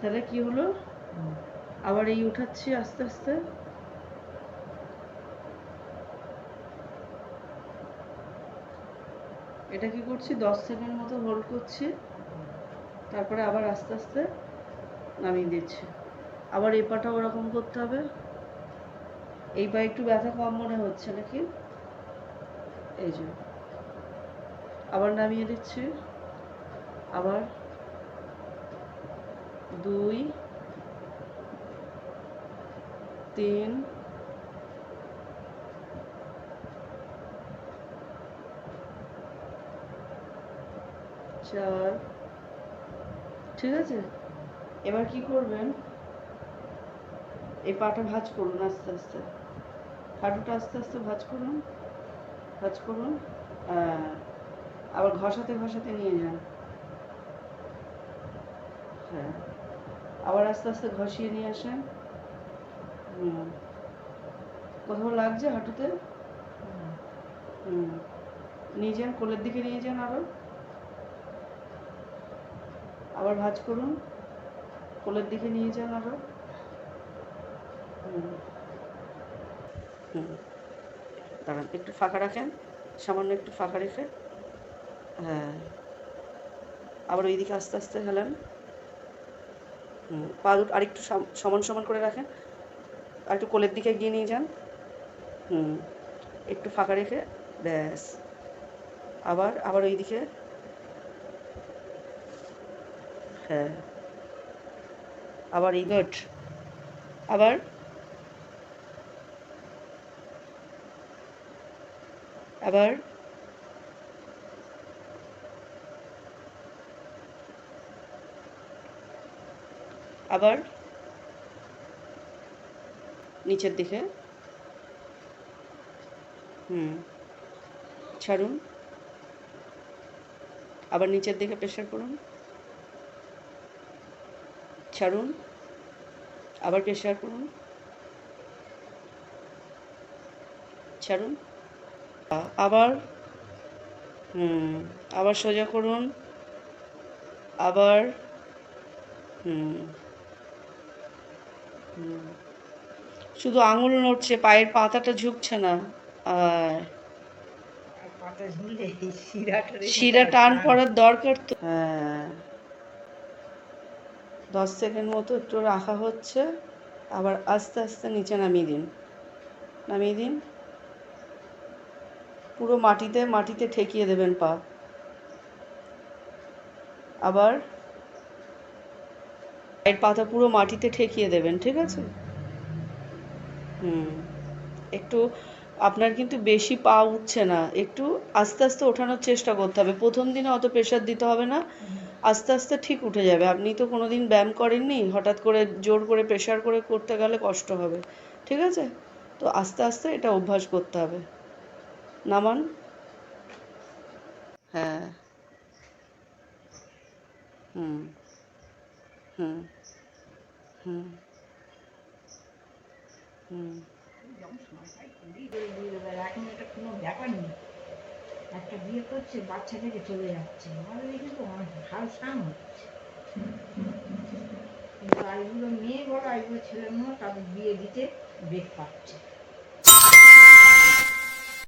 তাহলে কি হলো? আবার এই উঠাচ্ছি আস্তে আস্তে। এটা কি করছি? দশ সেকেন্ড মতো হোল্ড করছি। তারপরে আবার আস্তে আস্তে নামিয়ে দিচ্ছি। আবার এই পাটা ওরকম করতে হবে। এই পা একটু ব্যথা কম মনে হচ্ছে নাকি? এই যে। আবার নামিয়ে দিচ্ছি। আবার দুই, তিন, চার। ঠিক আছে? এবার কি করবেন? এই পাটা ভাজ করুন আস্তে আস্তে। হাঁটুটা আস্তে আস্তে ভাজ করুন। ভাঁজ করুন। আবার ঘষাতে ঘষাতে নিয়ে যান। হ্যাঁ। আবার আস্তে আস্তে ঘষিয়ে নিয়ে আসেন। কোথাও লাগছে হাঁটুতে? নিয়ে যান কোলের দিকে নিয়ে যান আরও? আবার ভাঁজ করুন। কোলের দিকে নিয়ে যান আরও? হুম। হুম। দাঁড়ান, একটু ফাঁকা রাখেন। সামান্য একটু ফাঁকা রেখে। হ্যাঁ। আবার ওইদিকে আস্তে আস্তে হেলান। পা দুটো আরেকটু সম- সমান সমান করে রাখেন। আর একটু কোলের দিকে এগিয়ে নিয়ে যান। হুম একটু ফাঁকা রেখে ব্যাস। আবার আবার ওই দিকে হ্যাঁ। আবার এই গুড। আবার। আবার। আবার নিচের দিকে। হুম, ছাড়ুন। আবার নিচের দিকে প্রেশার করুন। ছাড়ুন। আবার প্রেশার করুন। ছাড়ুন। আবার, হুম, আবার সোজা করুন। আবার, হুম। শুধু আঙুল নড়ছে, পায়ের পাতাটা ঝুঁকছে না। শিরা টান পড়ার দরকার তো। হ্যাঁ। দশ সেকেন্ড মতো একটু রাখা হচ্ছে। আবার আস্তে আস্তে নিচে নামিয়ে দিন। নামিয়ে দিন। পুরো মাটিতে মাটিতে ঠেকিয়ে দেবেন পা। আবার পায়ের পাতা পুরো মাটিতে ঠেকিয়ে দেবেন, ঠিক আছে? হুম। একটু আপনার কিন্তু বেশি পা উঠছে না। একটু আস্তে আস্তে ওঠানোর চেষ্টা করতে হবে। প্রথম দিনে অত প্রেশার দিতে হবে না। আস্তে আস্তে ঠিক উঠে যাবে। আপনি তো কোনোদিন ব্যায়াম করেননি, হঠাৎ করে জোর করে প্রেশার করে করতে গেলে কষ্ট হবে, ঠিক আছে? তো আস্তে আস্তে এটা অভ্যাস করতে হবে। নামান? হ্যাঁ। হুম। একটা বিয়ে করছে, বাচ্চা থেকে চলে যাচ্ছে। আমাদের এখানে তো অনেক সাম হচ্ছে। কিন্তু আইগুলো মেয়ে বড়, আইগুলো ছেলে মেয়ে তাদের বিয়ে দিতে বেগ পাচ্ছে।